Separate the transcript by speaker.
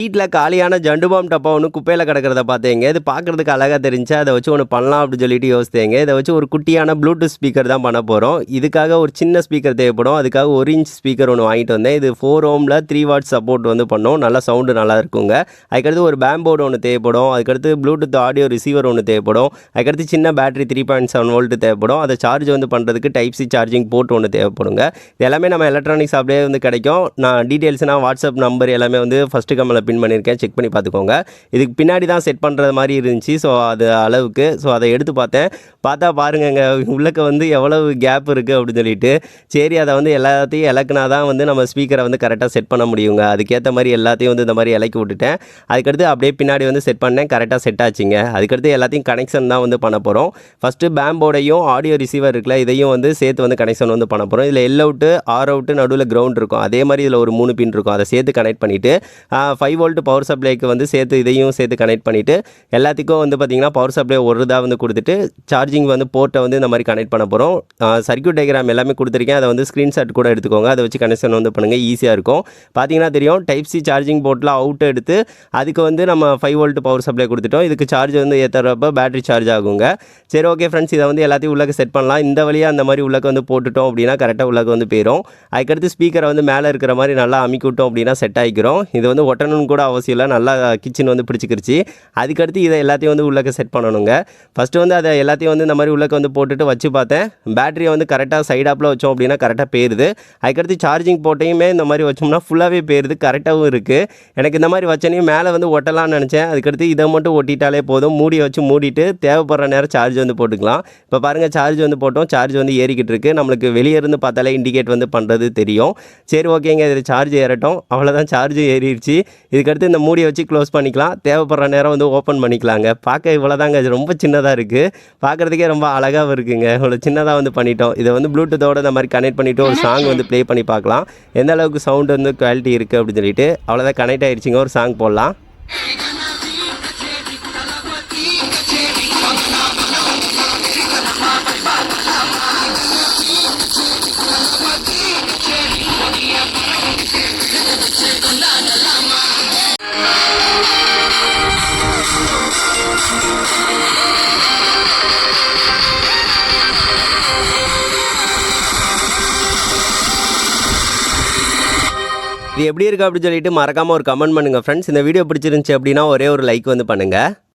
Speaker 1: வீட்டில் காலியான ஜண்டு பாம் டப்பா ஒன்று குப்பையில் கிடக்கிறத பார்த்தேங்க இது பார்க்குறதுக்கு அழகாக தெரிஞ்சு அதை வச்சு ஒன்று பண்ணலாம் அப்படின்னு சொல்லிட்டு யோசித்தேங்க இதை வச்சு ஒரு குட்டியான ப்ளூடூத் ஸ்பீக்கர் தான் பண்ண போகிறோம் இதுக்காக ஒரு சின்ன ஸ்பீக்கர் தேவைப்படும். அதுக்காக ஒரு இன்ச் ஸ்பீக்கர் ஒன்று வாங்கிட்டு வந்தேன். இது ஃபோர் ஹோமில் த்ரீ வாட் சப்போர்ட் வந்து பண்ணோம். நல்லா சவுண்டு நல்லா இருக்குங்க. அதுக்கடுத்து ஒரு பேம்போர்டு ஒன்று தேவைப்படும். அதுக்கடுத்து ப்ளூடூத் ஆடியோ ரிசீவர் ஒன்று தேவைப்படும். அதுக்கடுத்து சின்ன battery three point seven volt தேவைப்படும். அதை சார்ஜ் வந்து பண்ணுறதுக்கு டைப் சி சார்ஜிங் போர்ட் ஒன்று தேவைப்படுங்க. இது எல்லாமே நம்ம எலக்ட்ரானிக் அப்படியே வந்து கிடைக்கும். நான் டீட்டெயில்ஸ்னால் வாட்ஸ்அப் நம்பர் எல்லாமே வந்து ஃபஸ்ட்டு கம்மில் பின் பண்ணியிருக்கேன். செக் பண்ணி பார்த்துக்கோங்க. இதுக்கு பின்னாடி தான் செட் பண்ணுற மாதிரி இருந்துச்சு. ஸோ அது அளவுக்கு. ஸோ அதை எடுத்து பார்த்தேன். பார்த்தா பாருங்கங்க உள்ளக்க வந்து எவ்வளவு கேப் இருக்குது அப்படின்னு சொல்லிட்டு. சரி அதை வந்து எல்லாத்தையும் இலக்குனா தான் வந்து நம்ம ஸ்பீக்கரை வந்து கரெக்டாக செட் பண்ண முடியுங்க. அதுக்கேற்ற மாதிரி எல்லாத்தையும் வந்து இந்த மாதிரி இலக்கி விட்டுட்டேன். அதுக்கடுத்து அப்படியே பின்னாடி வந்து செட் பண்ணேன். கரெக்டாக செட் ஆச்சுங்க. அதுக்கடுத்து எல்லாத்தையும் கனெக்ஷன் தான் வந்து பண்ண போகிறோம் ஃபஸ்ட்டு பேம்போடையும் ஆடியோ ரிசீவர் இருக்குல்ல இதையும் வந்து சேர்த்து வந்து கனெக்ஷன் வந்து பண்ண போகிறோம் இதில் எல் அவுட்டு ஆர் அவுட்டு நடுவில் கிரவுண்ட் இருக்கும். அதே மாதிரி இதில் ஒரு மூணு பின் இருக்கும். அதை சேர்த்து கனெக்ட் பண்ணிவிட்டு ஃபைவ் வோல்ட் பவர் சப்ளைக்கு வந்து சேர்த்து இதையும் சேர்த்து கனெக்ட் பண்ணிவிட்டு எல்லாத்துக்கும் வந்து பார்த்திங்கன்னா பவர் சப்ளை ஒரு இதாக வந்து கொடுத்துட்டு சார்ஜிங் வந்து போர்ட்டை வந்து இந்த மாதிரி கனெக்ட் பண்ண போகிறோம் சர்க்கியூட் டயக்ராம் எல்லாமே கொடுத்துருக்கேன். அதை வந்து ஸ்க்ரீன்ஷாட் கூட எடுத்துக்கோங்க. அதை வச்சு கனெக்ஷன் வந்து பண்ணுங்கள் ஈஸியாக இருக்கும். பார்த்தீங்கன்னா தெரியும் டைப் சி சார்ஜிங் போர்ட்டில் அவுட் எடுத்து அதுக்கு வந்து நம்ம ஃபைவ் வோல்ட் பவர் சப்ளை கொடுத்துட்டோம். இதுக்கு சார்ஜ் வந்து ஏற்றுறப்ப பேட்டரி சார்ஜ் ஆகுங்க. சரி ஓகே ஃப்ரெண்ட்ஸ் இதை வந்து எல்லாத்தையும் உள்ளக்க செட் பண்ணலாம். இந்த வழியாக அந்த மாதிரி உள்ளக்க வந்து போட்டுட்டோம் அப்படின்னா கரெக்டாக உள்ளக்க வந்து போயிடும் அதுக்கடுத்து ஸ்பீக்கரை வந்து மேலே இருக்கிற மாதிரி நல்லா அமுக்கி விட்டோம் அப்படின்னா செட் ஆகிக்கிறோம் இது வந்து ஒட்டணும்னு கூட அவசியம் இல்லை. நல்லா கிச்சன் வந்து பிடிச்சிக்கிருச்சு. அதுக்கடுத்து இதை எல்லாத்தையும் வந்து உள்ளக்க செட் பண்ணணுங்க. ஃபஸ்ட்டு வந்து அதை எல்லாத்தையும் வந்து இந்த மாதிரி உள்ளக்க வந்து போட்டுட்டு வச்சு பார்த்தேன். பேட்டரியை வந்து கரெக்டாக சைடாப்பில் வச்சோம் அப்படின்னா கரெக்டாக போயிடுது அதுக்கடுத்து சார்ஜிங் போட்டையுமே இந்த மாதிரி வச்சோம்னா ஃபுல்லாகவே போயிடுது கரெக்டாகவும் இருக்குது எனக்கு இந்த மாதிரி வச்சனையும் மேலே வந்து ஒட்டலாம்னு நினச்சேன். அதுக்கடுத்து இதை மட்டும் ஒட்டிட்டாலே போதும். மூடி வச்சு மூடிட்டு தேவைப்படுற நேரம் சார்ஜ் வந்து போட்டுக்கலாம். இப்போ பாருங்கள் சார்ஜ் வந்து போட்டோம். சார்ஜ் வந்து ஏறிக்கிட்டு இருக்கு. நம்மளுக்கு வெளியே இருந்து பார்த்தாலே இண்டிகேட் வந்து பண்ணுறது தெரியும். சரி ஓகேங்க இதில் சார்ஜ் ஏறட்டும். அவ்வளோதான் சார்ஜ் ஏறிடுச்சு. இது இதுக்கடுத்து இந்த மூடியை வச்சு க்ளோஸ் பண்ணிக்கலாம். தேவைப்படுற நேரம் வந்து ஓப்பன் பண்ணிக்கலாங்க. பார்க்க இவ்வளோதாங்க இது ரொம்ப சின்னதாக இருக்குது பார்க்குறதுக்கே ரொம்ப அழகாகவும் இருக்குங்க. இவ்வளோ சின்னதாக வந்து பண்ணிட்டோம். இதை வந்து ப்ளூடூத்தோட இந்த மாதிரி கனெக்ட் பண்ணிவிட்டு ஒரு சாங் வந்து ப்ளே பண்ணி பார்க்கலாம். எந்த அளவுக்கு சவுண்ட் வந்து குவாலிட்டி இருக்குது அப்படின்னு சொல்லிட்டு. அவ்வளோதான் கனெக்ட் ஆகிடுச்சிங்க ஒரு சாங் போடலாம். இது எப்படி இருக்குது அப்படின்னு சொல்லிட்டு மறக்காமல் ஒரு கமெண்ட் பண்ணுங்கள் ஃப்ரெண்ட்ஸ் இந்த வீடியோ பிடிச்சிருந்துச்சி அப்படின்னா ஒரே ஒரு லைக் வந்து பண்ணுங்கள்